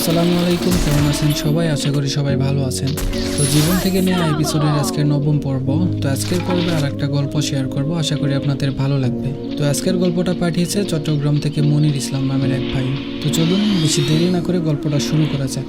আসসালামু আলাইকুম, কেমন আছেন সবাই? আশা করি সবাই ভালো আছেন। তো জীবন থেকে নেওয়া এপিসোডের আজকের নবম পর্ব। তো আজকের পর্বে আর একটা গল্প শেয়ার করব। আশা করি আপনাদের ভালো লাগবে। তো আজকের গল্পটা পাঠিয়েছে চট্টগ্রাম থেকে মনির ইসলাম নামের এক ভাই। তো চলুন, বেশি দেরি না করে গল্পটা শুরু করা যাক।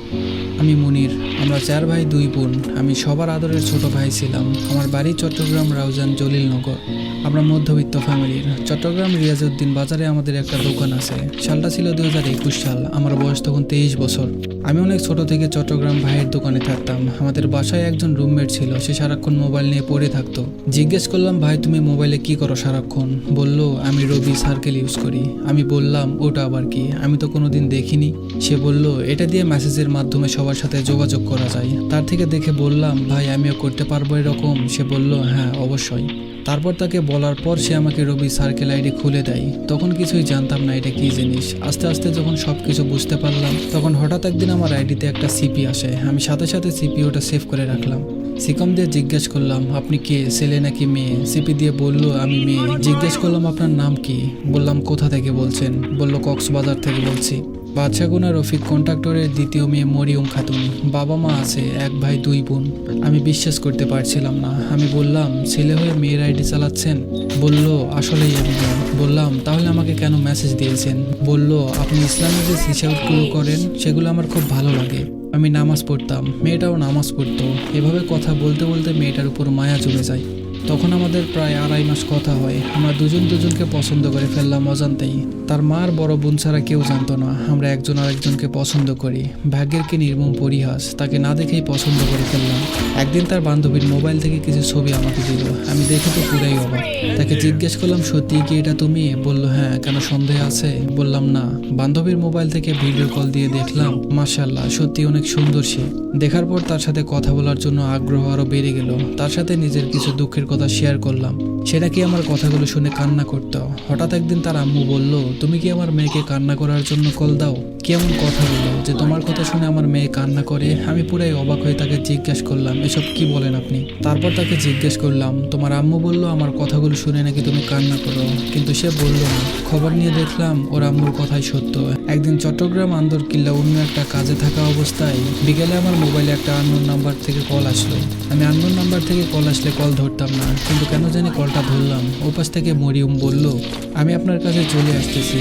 আমি মনির, আমরা চার ভাই, দুই বোন। আমি সবার আদরের ছোট ভাই ছিলাম। আমার বাড়ি চট্টগ্রাম রাউজান জলিলনগর। আমরা মধ্যবিত্ত ফ্যামিলির চট্টগ্রাম রিয়াজউদ্দিন বাজারে আমাদের একটা দোকান আছে। সালটা ছিল দু হাজার একুশ সাল। আমার বয়স তখন তেইশ বছর। আমি অনেক ছোট থেকে চট্টগ্রাম ভাইয়ের দোকানে থাকতাম। আমাদের বাসায় একজন রুমমেট ছিল, সে সারাক্ষণ মোবাইল নিয়ে পড়ে থাকতো। জিজ্ঞেস করলাম, ভাই, তুমি মোবাইলে কি করো সারাক্ষণ? বলল, আমি রবি সার্কেল ইউজ করি। আমি বললাম, ওটা আবার কি? আমি তো কোনোদিন দেখিনি। সে বলল, এটা দিয়ে মেসেজের মাধ্যমে সবার সাথে যোগাযোগ করা যায়। তার থেকে দেখে বললাম, ভাই, আমিও করতে পারব এরকম। সে বলল হ্যাঁ অবশ্যই। তারপর তাকে বলার পর সে আমাকে রবি সার্কেল আইডি খুলে দেয়। তখন কিছুই জানতাম না এটা কি জিনিস। আস্তে আস্তে যখন সব কিছু বুঝতে পারলাম, তখন হঠাৎ একদিন আমার আইডিতে একটা সিপি আসে। আমি সাথে সাথে সিপি ওটা সেভ করে রাখলাম। সিকম দিয়ে জিজ্ঞেস করলাম, আপনি কে, ছেলে নাকি মেয়ে? সিপি দিয়ে বলল, আমি মেয়ে। জিজ্ঞেস করলাম, আপনার নাম কি? বললাম, কোথা থেকে বলছেন? বলল, কক্সবাজার থেকে বলছি। বাদশাগুনা রফিক কন্ট্রাক্টরের দ্বিতীয় মেয়ে মরিয়ম খাতুন। বাবা মা আছে, এক ভাই, দুই বোন। আমি বিশ্বাস করতে পারছিলাম না। আমি বললাম, ছেলে হয়ে মেয়ের আইডি চালাচ্ছেন? বলল, আসলেই আমি। বললাম, তাহলে আমাকে কেন মেসেজ দিয়েছেন? বলল, আপনি ইসলামের যে সিসাউটগুলো করেন, সেগুলো আমার খুব ভালো লাগে। আমি নামাজ পড়তাম। মেয়েটাও নামাজ পড়তো। এভাবে কথা বলতে বলতে মেয়েটার উপর মায়া জমে যায়। তখন আমাদের প্রায় আড়াই মাস কথা হয়। আমরা দুজন দুজনকে পছন্দ করে ফেললাম অজান্তেই। তার মার বড় বোন ছাড়া কেউ জানতো না, আমরা একজন আরেকজনকে পছন্দ করি। ভাগ্যের কি নির্মম পরিহাস, তাকে না দেখেই পছন্দ করে ফেললাম। একদিন তার বান্ধবীর মোবাইল থেকে কিছু ছবি আমাকে দিল। আমি দেখে তো পুরাই অবাক। তাকে জিজ্ঞেস করলাম, সত্যি কি এটা তুমি? বলল হ্যাঁ কেন সন্দেহ আছে? বললাম, না। বান্ধবীর মোবাইল থেকে ভিডিও কল দিয়ে দেখলাম মাশাল্লাহ সত্যি অনেক সুন্দর সে। দেখার পর তার সাথে কথা বলার জন্য আগ্রহ আরও বেড়ে গেল। তার সাথে নিজের কিছু দুঃখের কথা শেয়ার করলাম। সেটা কি আমার কথাগুলো শুনে কান্না করতো? হঠাৎ একদিন তার আম্মু বলল, তুমি কি আমার মেয়েকে কান্না করার জন্য কল দাও? কেমন কথা বলল, যে তোমার কথা শুনে আমার মেয়ে কান্না করে? আমি পুরাই অবাক হয়ে তাকে জিজ্ঞেস করলাম, এসব কি বলেন আপনি? তারপর তাকে জিজ্ঞেস করলাম, তোমার আম্মু বলল আমার কথাগুলো শুনে নাকি তুমি কান্না করো? কিন্তু সে বলল না। খবর নিয়ে দেখলাম, ওর আম্মুর কথাই সত্য। একদিন চট্টগ্রাম আন্দর কিল্লা অন্য একটা কাজে থাকা অবস্থায় বিকেলে আমার মোবাইলে একটা আননোন নাম্বার থেকে কল আসলো। আমি আননোন নাম্বার থেকে কল আসলে কল ধরতাম না, কিন্তু কেন জানি কলটা ধরলাম। ওপাশ থেকে মরিয়ম বলল আমি আপনার কাছে চলে আসতেছি।